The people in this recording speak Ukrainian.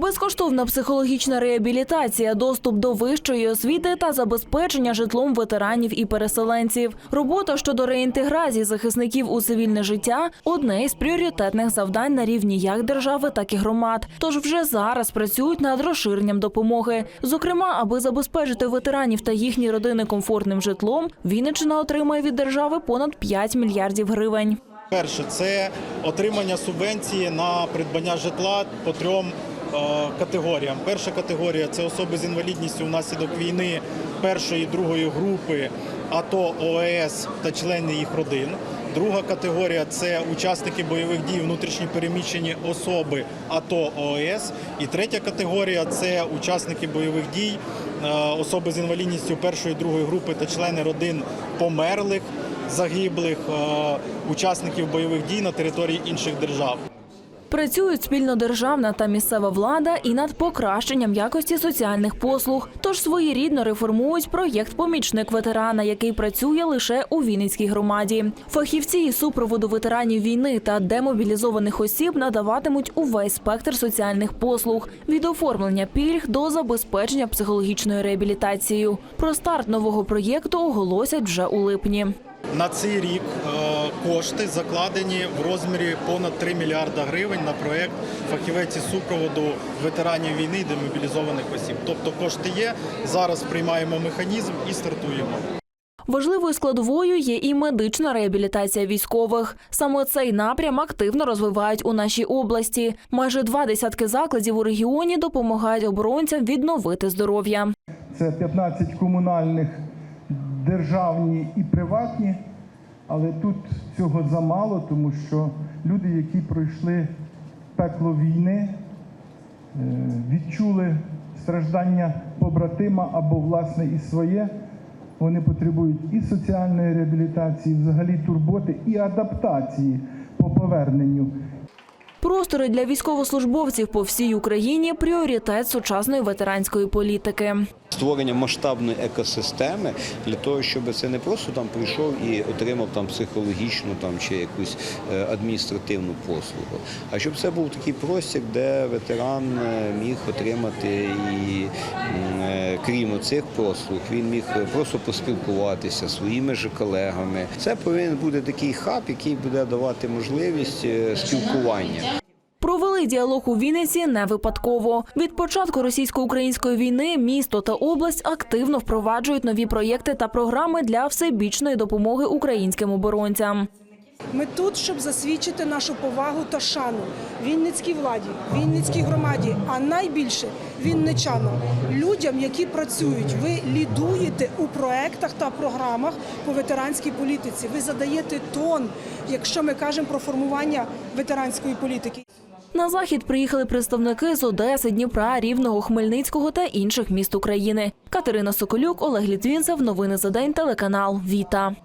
Безкоштовна психологічна реабілітація, доступ до вищої освіти та забезпечення житлом ветеранів і переселенців. Робота щодо реінтеграції захисників у цивільне життя одне із пріоритетних завдань на рівні як держави, так і громад. Тож вже зараз працюють над розширенням допомоги. Зокрема, аби забезпечити ветеранів та їхні родини комфортним житлом, Вінниччина отримає від держави понад 5 мільярдів гривень. Перше це отримання субвенції на придбання житла по трьом категоріям. Перша категорія це особи з інвалідністю внаслідок війни першої і другої групи АТО ОЕС та члени їх родин. Друга категорія це учасники бойових дій, внутрішні переміщені особи АТО ОЕС. І третя категорія це учасники бойових дій, е, особи з інвалідністю першої другої групи та члени родин померлих загиблих е, учасників бойових дій на території інших держав. Працюють спільно державна та місцева влада і над покращенням якості соціальних послуг. Тож своєрідно реформують проєкт Помічник ветерана, який працює лише у Вінницькій громаді. Фахівці із супроводу ветеранів війни та демобілізованих осіб надаватимуть увесь спектр соціальних послуг від оформлення пільг до забезпечення психологічною реабілітацією. Про старт нового проєкту оголосять вже у липні. На цей рік е, кошти закладені в розмірі понад 3 мільярда гривень на проект фахівець із супроводу ветеранів війни і демобілізованих осіб. Тобто кошти є. Зараз приймаємо механізм і стартуємо. Важливою складовою є і медична реабілітація військових. Саме цей напрям активно розвивають у нашій області. Майже два десятки закладів у регіоні допомагають оборонцям відновити здоров'я. Це 15 комунальних, державні і приватні. Але тут цього замало, тому що люди, які пройшли пекло війни, е, відчули страждання побратима або власне і своє, вони потребують і соціальної реабілітації, взагалі турботи, і адаптації по поверненню. Простори для військовослужбовців по всій Україні пріоритет сучасної ветеранської політики. Створення масштабної екосистеми для того, щоб це не просто там прийшов і отримав там психологічну там чи якусь е, адміністративну послугу, а щоб це був такий простір, де ветеран е, міг отримати і е, крім цих послуг, він міг просто поспілкуватися своїми ж колегами. Це повинен бути такий хаб, який буде давати можливість спілкування. Провели діалог у Вінниці не випадково. Від початку російсько-української війни місто та область активно впроваджують нові проєкти та програми для всебічної допомоги українським оборонцям. Ми тут, щоб засвідчити нашу повагу та шану Вінницькій владі, Вінницькій громаді, а найбільше вінничанам, людям, які працюють. Ви лідуєте у проектах та програмах по ветеранській політиці. Ви задаєте тон, якщо ми кажемо про формування ветеранської політики. На захід приїхали представники з Одеси, Дніпра, Рівного, Хмельницького та інших міст України. Катерина Соколюк, Олег Літвінцев. Новини за день. Телеканал Віта.